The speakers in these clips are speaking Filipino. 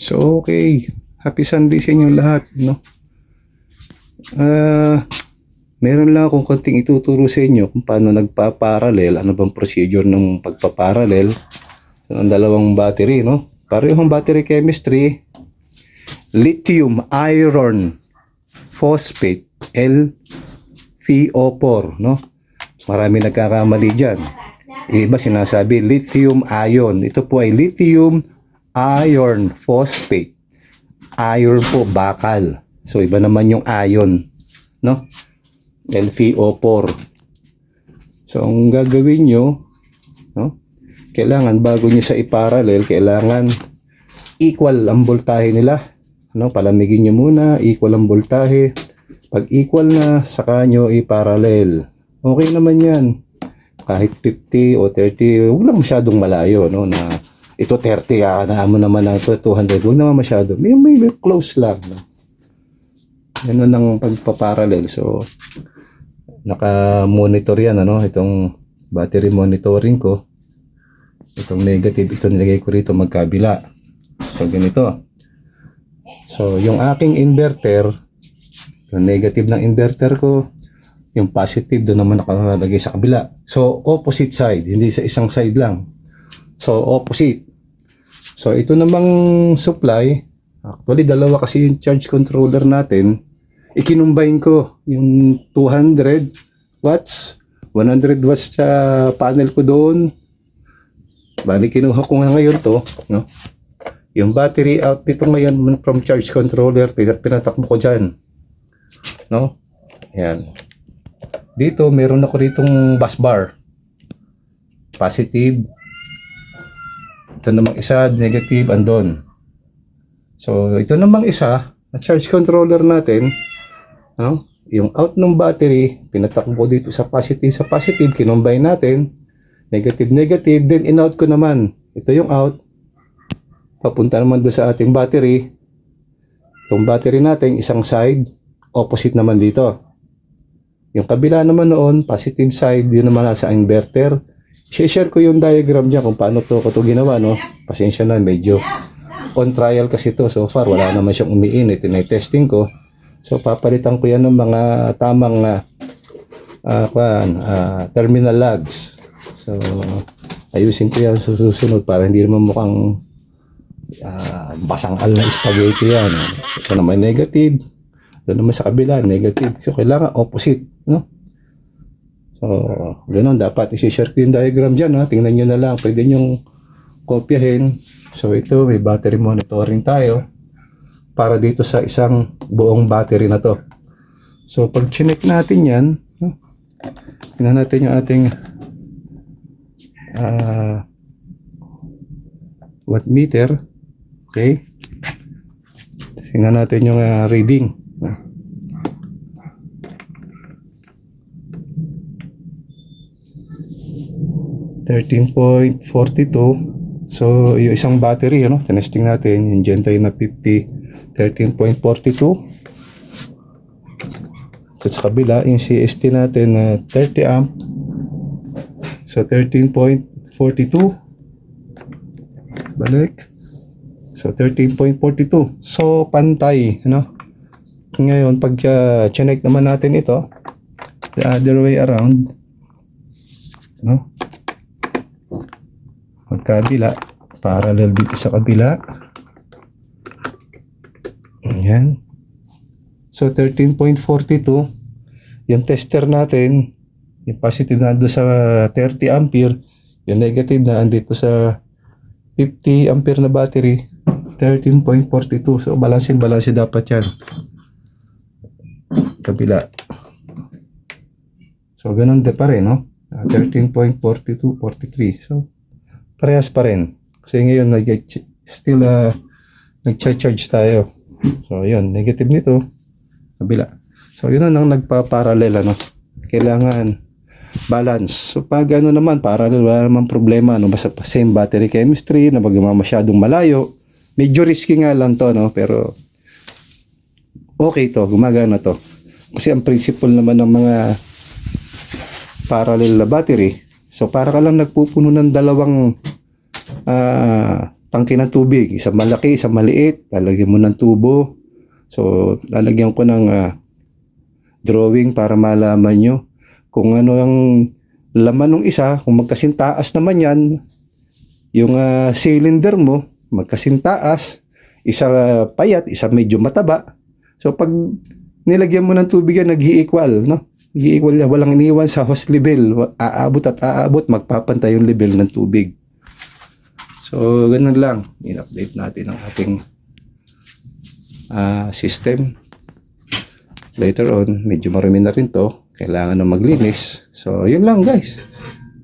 So, okay. Happy Sunday sa inyo lahat, no? Ah, meron lang akong konting ituturo sa inyo kung paano nagpa-parallel, ano bang procedure ng pagpa-parallel ng dalawang battery, no? Parehong battery chemistry, lithium iron phosphate LiFeO4, no? Marami nagkakamali diyan. Iba sinasabi lithium ion. Ito po ay lithium iron phosphate. Iron po bakal. So iba naman yung ion, no? LiFeO4. So ang gagawin nyo, no? Kailangan bago nyo sa iparallel, kailangan equal ang voltahe nila. No, palamigin nyo muna, equal ang voltahe. Pag equal na, saka nyo iparallel. Okay naman yan. Kahit 50 o 30, huwag lang masyadong malayo, no, na ito 30, ah, na mo naman na ito 200, huwag naman masyado. May, may, may close lang, no. Yan ang pagpaparallel. So, naka-monitor yan, ano, itong battery monitoring ko. Itong negative, ito nilagay ko rito magkabila. So, ganito. So, yung aking inverter, yung negative ng inverter ko, yung positive doon naman nakalagay sa kabila. So, opposite side, hindi sa isang side lang. So, opposite. So, ito namang supply, actually dalawa kasi yung charge controller natin, ikinumbine ko yung 200 watts, 100 watts sa panel ko doon. Bali, kinuha ko nga ngayon to, no? Yung battery out dito ngayon from charge controller, pin- pinatakbo ko dyan. No? Yan. Dito, meron ako ditong bus bar. Positive. Ito namang isa, negative, andon. So, ito namang isa, na charge controller natin, no? yung out ng battery, pinatakbo dito sa positive sa positive, kinumbine natin, negative, negative, then in-out ko naman. Ito yung out, papunta naman doon sa ating battery. Itong battery natin, isang side, opposite naman dito. Yung kabila naman noon, positive side, yun naman nasa inverter. Share ko yung diagram niya kung paano to ko to ginawa, no? Pasensya na, medyo on trial kasi to so far. Wala naman siyang umiinit. Tinay-testing ko. So, papalitan ko yan ng mga tamang uh, terminal logs. So, ayusin ko yan sa susunod para hindi naman mukhang ah, basangal na spaghetti yan. Ito naman negative. Ito naman sa kabila, negative. So, kailangan opposite, no? So, ganun, dapat isi-share ko yung diagram dyan, ha? Tingnan nyo na lang, pwede nyo kopyahin. So, ito, may battery monitoring tayo para dito sa isang buong battery na to. So, pag chinek natin yan, tingnan natin yung ating ah watt meter. Okay? Tingnan natin yung ah, reading. Ah. Thirteen point forty-two. So, yung isang battery, ano, tinesting natin, yung tayo na 50, 13.42. So, sa kabila, yung CST natin na 30 amp. So, 13.42. Balik. So, 13.42. So, pantay, ano? Ngayon, pag uh, chinek naman natin ito, the other way around, no? Magkabila, parallel dito sa kabila. Ayan. So, 13.42. Yung tester natin, yung positive na sa 30 ampere, yung negative na andito sa 50 ampere na battery, 13.42. So, balansin-balansin dapat yan. Kabila. So, ganun din pa rin, no? Ah, 13.42, 43. So, parehas pa rin. Kasi ngayon, nag still uh, nag-charge tayo. So, yun. Negative nito. Kabila. So, yun na nang nagpa-parallel, ano? Kailangan balance. So, pag ano naman, parallel, wala naman problema, ano? Basta same battery chemistry, na pag masyadong malayo, medyo risky nga lang to, no? Pero, okay to, gumagana to. Kasi ang principle naman ng mga parallel na battery, so para ka lang nagpupuno ng dalawang ah, tangke ng tubig. Isang malaki, isang maliit. Lalagyan mo ng tubo. So, lalagyan ko ng ah, drawing para malaman nyo kung ano ang laman ng isa. Kung magkasintaas naman yan, yung ah, cylinder mo, magkasintaas. Isa ah, payat, isa medyo mataba. So, pag nilagyan mo ng tubig yan, nag-i-equal, no? Nag-i-equal yan. Walang iniwan sa hose level. Aabot at aabot, magpapantay yung level ng tubig. So, ganun lang. In-update natin ang ating ah, system. Later on, medyo marami na rin to. Kailangan na maglinis. So, yun lang guys.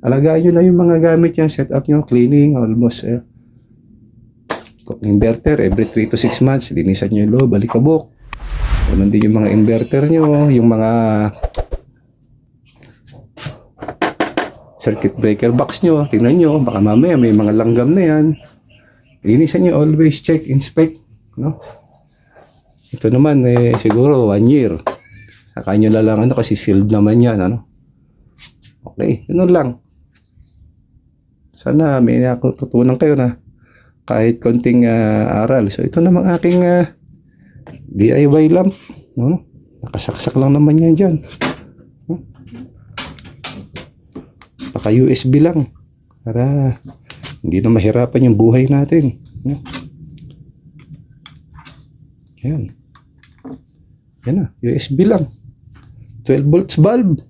Alagaan nyo na yung mga gamit yung setup nyo. Cleaning, almost eh, kung inverter, every 3 to 6 months, linisan nyo yung loob, balikabok. Ganun din yung mga inverter nyo, yung mga circuit breaker box nyo, tingnan nyo, baka mamaya may mga langgam na yan. Linisan nyo, always check, inspect. No? Ito naman, eh, siguro one year. Saka nyo lang, ano, kasi sealed naman yan, ano. Okay, yun lang. Sana may natutunan kayo na kahit konting ah, aral. So, ito namang aking ah, DIY lamp. No? Nakasaksak lang naman yan dyan. No? Baka USB lang. Para hindi na mahirapan yung buhay natin. No? Yan. Yan na. USB lang. 12 volts bulb.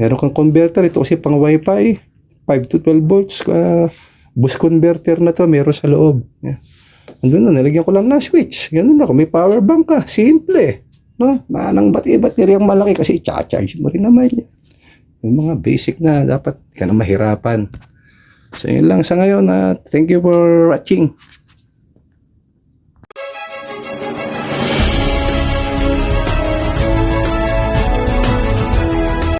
Meron kang converter. Ito kasi pang wifi. 5 to 12 volts. ah, bus converter na to. Meron sa loob. Yan. Andun na, nalagyan ko lang na switch. Ganun na, kung may power bank ka, simple. No? Manang ba't-iba't yung malaki kasi cha-charge mo rin naman yan. Yung mga basic na dapat ka na mahirapan. So yun lang sa ngayon. ah, thank you for watching.